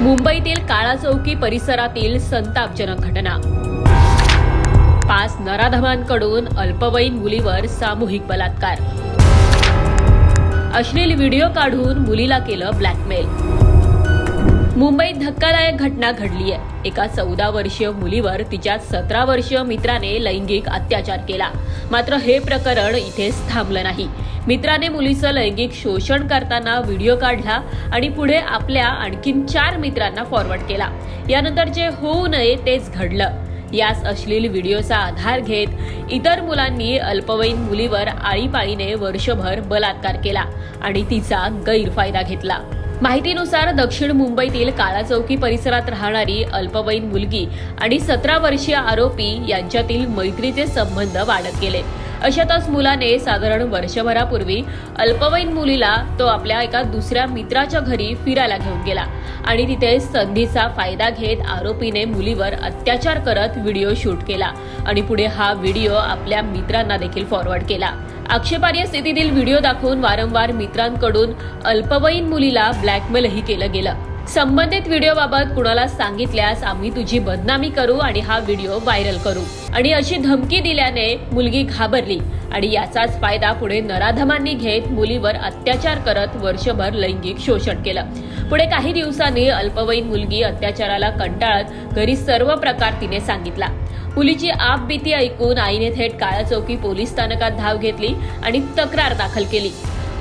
मुंबईतील काळा चौकी परिसरातील संतापजनक घटना. पाच नराधमांकडून अल्पवयीन मुलीवर सामूहिक बलात्कार. अश्लील व्हिडिओ काढून मुलीला केलं ब्लॅकमेल. मुंबईत धक्कादायक घटना घडली आहे एका चौदा वर्षीय मुलीवर तिच्या सतरा वर्षीय मित्राने लैंगिक अत्याचार केला. मात्र हे प्रकरण इथेच थांबलं नाही. मित्राने मुलीचं लैंगिक शोषण करताना व्हिडिओ काढला आणि पुढे आपल्या आणखीन चार मित्रांना फॉरवर्ड केला. यानंतर जे होऊ नये तेच घडलं. यास अश्लील व्हिडिओचा आधार घेत इतर मुलांनी अल्पवयीन मुलीवर आळीपाळीने वर्षभर बलात्कार केला आणि तिचा गैरफायदा घेतला. माहितीनुसार दक्षिण मुंबईतील काळा चौकी परिसरात राहणारी अल्पवयीन मुलगी आणि सतरा वर्षीय आरोपी यांच्यातील मैत्रीचे संबंध वाढत गेले. अशातच मुलाने साधारण वर्षभरापूर्वी अल्पवयीन मुलीला तो आपल्या एका दुसऱ्या मित्राच्या घरी फिरायला घेऊन गेला. आणि तिथे संधीचा फायदा घेत आरोपीने मुलीवर अत्याचार करत व्हिडिओ शूट केला. आणि पुढे हा व्हिडिओ आपल्या मित्रांना देखील फॉरवर्ड केला. आक्षेपार्ह स्थितीतील व्हिडिओ दाखवून वारंवार मित्रांकडून अल्पवयीन मुलीला ब्लॅकमेलही केलं गेलं. संबंधित व्हिडिओबाबत कुणाला सांगितल्यास आम्ही तुझी बदनामी करू आणि हा व्हिडिओ व्हायरल करू. आणि अशी धमकी दिल्याने मुलगी घाबरली आणि याचाच फायदा पुढे नराधमांनी घेत मुलीवर अत्याचार करत वर्षभर लैंगिक शोषण केलं. पुढे काही दिवसांनी अल्पवयीन मुलगी अत्याचाराला कंटाळत घरी सर्व प्रकार तिने सांगितला. मुलीची आपबीती ऐकून आईने थेट काळा चौकी पोलीस स्थानकात धाव घेतली आणि तक्रार दाखल केली.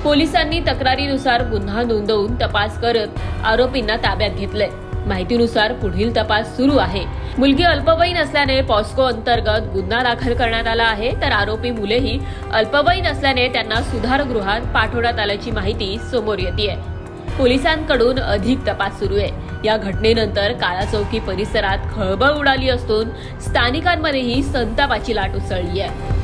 पोलिसांनी तक्रारीनुसार गुन्हा नोंदवून तपास करत आरोपींना ताब्यात घेतलंय. माहितीनुसार पुढील तपास सुरू आहे. मुलगी अल्पवयीन असल्याने पॉस्को अंतर्गत गुन्हा दाखल करण्यात आला आहे तर आरोपी मुलेही अल्पवयीन असल्याने त्यांना सुधारगृहात पाठवण्यात आल्याची माहिती समोर येते पोलिसांकडून अधिक तपास सुरू आहे. या घटनेनंतर काळा चौकी परिसरात खळबळ उडाली असून स्थानिकांमध्येही संतापाची लाट उसळली आहे.